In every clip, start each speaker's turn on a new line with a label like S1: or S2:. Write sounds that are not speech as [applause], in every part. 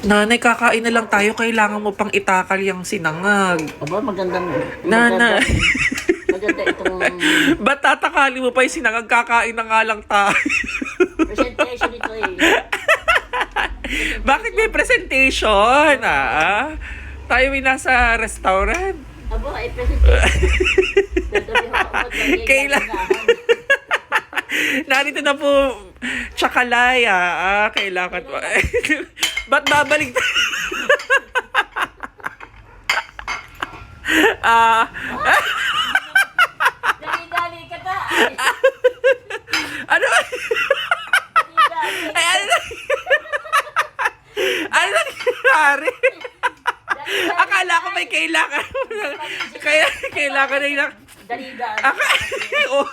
S1: Nanay, kakain na lang tayo. Kailangan mo pang itakal yung sinangag.
S2: Aba, magandang...
S1: Nanay. [laughs]
S2: Maganda itong [laughs]
S1: Ba't tatakali mo pa yung sinangag? Kakain na nga lang tayo.
S2: presentation ito eh. [laughs]
S1: Bakit may presentation? Ah? Tayo ay nasa restaurant.
S2: Aba, ay presentation. Gagawin ako ako ng
S1: Kailan- Narito na po, Chakalaya. Ah, kailangan. Ba't babalik tayo? ah,
S2: Dali-dali ka ta.
S1: Ano? Ay, ano na? ano nangyari? Akala ko may kailangan. Kaya kailangan na yung...
S2: Dali-dali.
S1: Aka- [laughs] oh.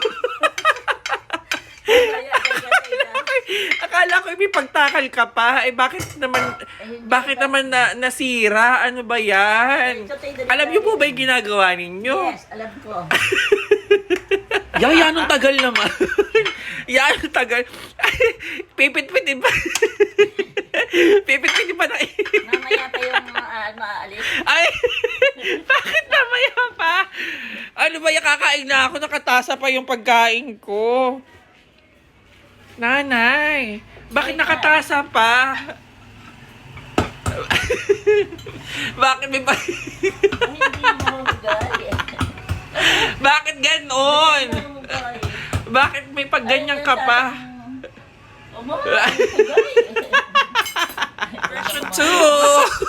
S1: Akala ko may pagtakal ka pa. Eh, bakit naman, bakit naman na, nasira? Ano ba yan? Alam niyo po ba yung ginagawa ninyo?
S2: Yes, alam ko. [laughs]
S1: Ya, yan ang tagal naman. [laughs] yan ang tagal. [laughs] Pipit-pitin pa. Pipit-pitin pa na.
S2: Mamaya pa yung uh, maalis.
S1: Ay, bakit namaya pa? Ano ba, yung kakain na ako, nakatasa pa yung pagkain ko. Nanay, bakit nakatasa pa? [laughs] bakit may pa... [laughs] bakit ganon? Bakit may pagganyan ka pa? [laughs] Version 2!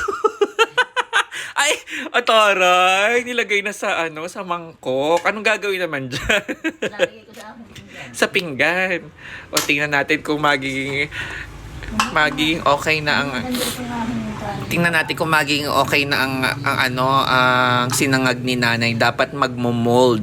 S1: Ataray, nilagay na sa ano, sa mangkok. Anong gagawin naman dyan?
S2: Lagay ko sa akin.
S1: sa pinggan. O tingnan natin kung magiging magiging okay na ang tingnan natin kung magiging okay na ang, ang ano ang sinangag ni nanay dapat magmo-mold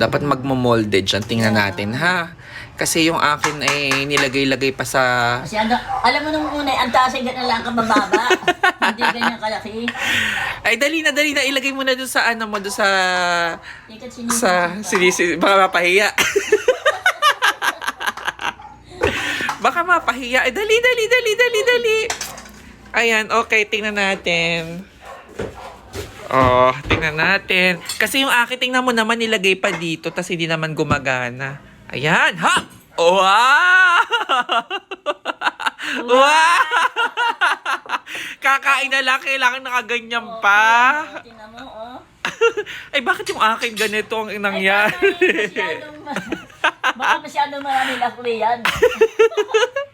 S1: dapat magmo-molded siya tingnan natin ha? Kasi yung akin ay nilagay-lagay pa sa
S2: Kasi ano, alam mo nung una, ang taas ay ganun lang kabababa. [laughs] Hindi ganyan kalaki.
S1: ay dali na dali na. Ilagay mo na doon sa ano mo doon sa sa sinisi baka mapahiya. [laughs] Baka mapahiya. Ay dali dali dali dali dali. Ayan okay tingnan natin oh tingnan natin. Kasi yung akin tingnan mo naman nilagay pa dito tas hindi naman gumagana. Ayan ha? Wow! [laughs] Wow! Kakain na lang kailangan nakaganyan pa.
S2: Oh, Tingnan mo, oh. [laughs]
S1: ay bakit yung akin ganito ang
S2: Ay,
S1: nangyari?
S2: baka masyadong, masyadong marami lakli yan. [laughs]